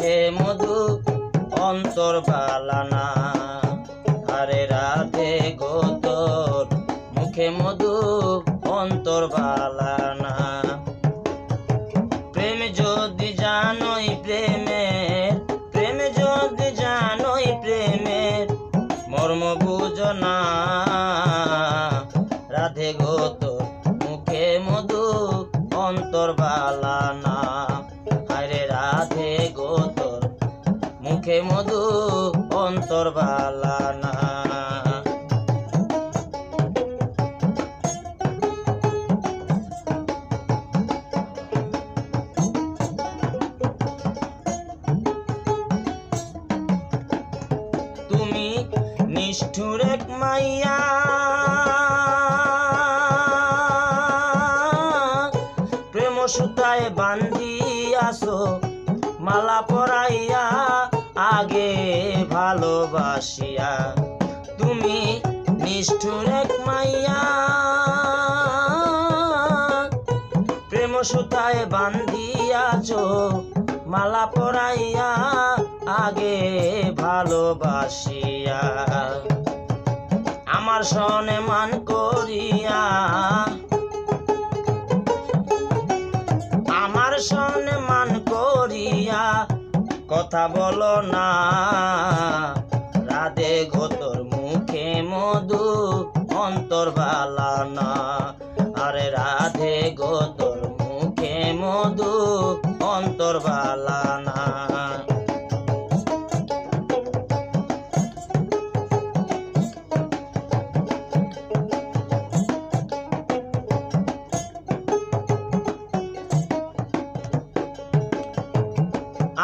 মুখে মধু অন্তর বালানা। আরে রাধে গোতর মুখে মধু অন্তর বালানা। প্রেম যদি জানোই প্রেমের, প্রেম যদি জানোই প্রেমের, মর্ম বুঝো না। রাধে গো অন্তর বালানা তুমি নিষ্ঠুর এক মাইয়া। প্রেম সুতায় বান্ধিয়াছো মালা পরাইয়া আগে ভালোবাসিয়া। তুমি নিষ্ঠুর এক মাইয়া। প্রেম সুতায় বান্ধিয়াছ, মালা পরাইয়া আগে ভালোবাসিয়া। আমার সনে মান করিয়া, আমার সনে কথা বলো না। রাধে ঘোতর মুখে মধু, অন্তর বালানা আরে রাধে গোতর মুখে মধু, অন্তর বালানা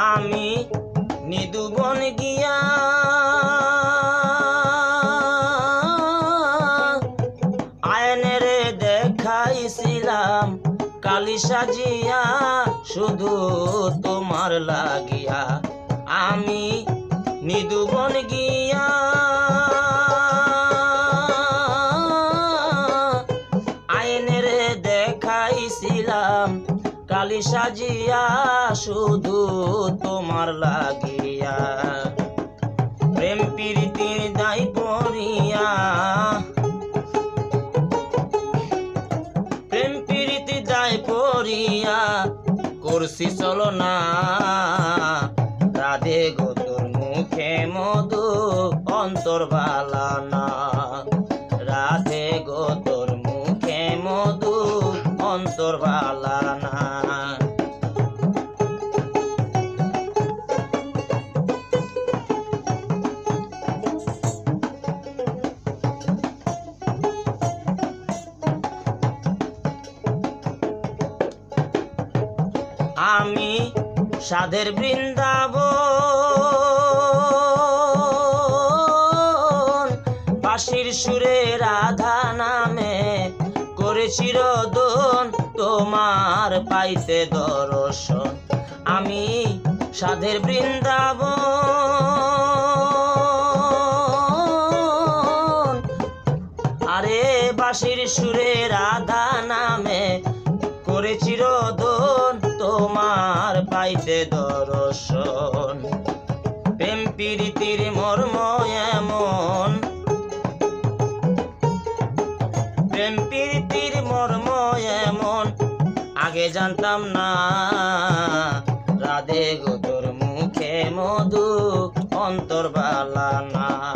আমি নিদুবন গিয়া আয়নেরে দেখাইছিলাম কালি সাজিয়া শুধু তোমার লাগিয়া। আমি নিদুবন গিয়া কালি সাজিয়া শুধু তোমার লাগিয়া। প্রেম প্রীতির দায় পড়িয়া প্রেম প্রীতি দায় পড়িয়া করছি চলো না। রাধে গো মুখে মধু অন্তর বালানা রাধে গো মুখে মধু অন্তর সাধের বৃন্দাবন। বাঁশির সুরে রাধা নামে করেছি রোদন তোমার পাইতে দর্শন। আমি সাধের বৃন্দাবন। আরে বাঁশির সুরে রাধা নামে করেছি রোদন পাইতে দর্শন। প্রেম প্রীতির মর্ম এমন। প্রেম প্রীতির মর্ম এমন। আগে জানতাম না। রাধে গো মুখে মধু অন্তর বালানা রাধে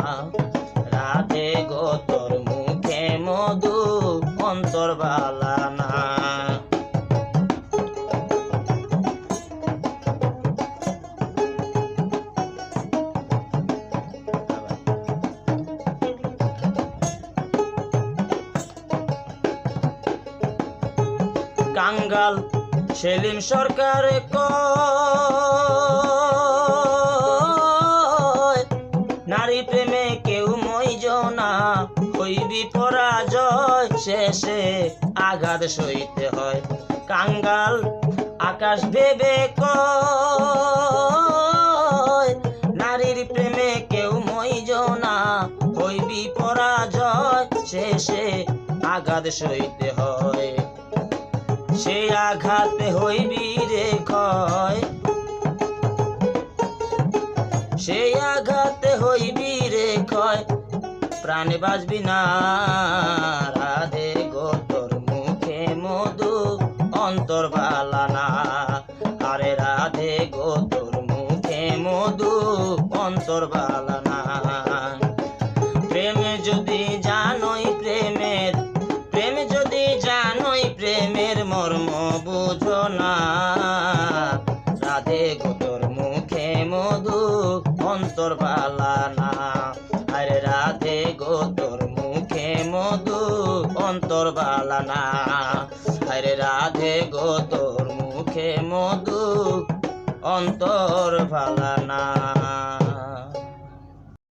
কাঙ্গাল, সেলিম সরকার নারী প্রেমে কেউ মইজ না, হইবি পরাজয় শেষে আঘাত সইতে হয়। কাঙ্গাল আকাশ ভেবে নারীর প্রেমে কেউ না, হইবি পরাজয় শেষে আঘাত সইতে হয়। সে আঘাতে হইবি রে ক্ষয়। সেই আঘাতে হইবি রে ক্ষয়। প্রাণে বাঁচবি না রাধে গো মুখে মধু অন্তর বালানা আরে রাধে গো মুখে মধু অন্তর বালানা না। রাধে গোতর মুখে মধু, অন্তর বালানা আরে রাধে গোতর মুখে মধু, অন্তর বালানা আরে রাধে গোতর মুখে মধু, অন্তর বালানা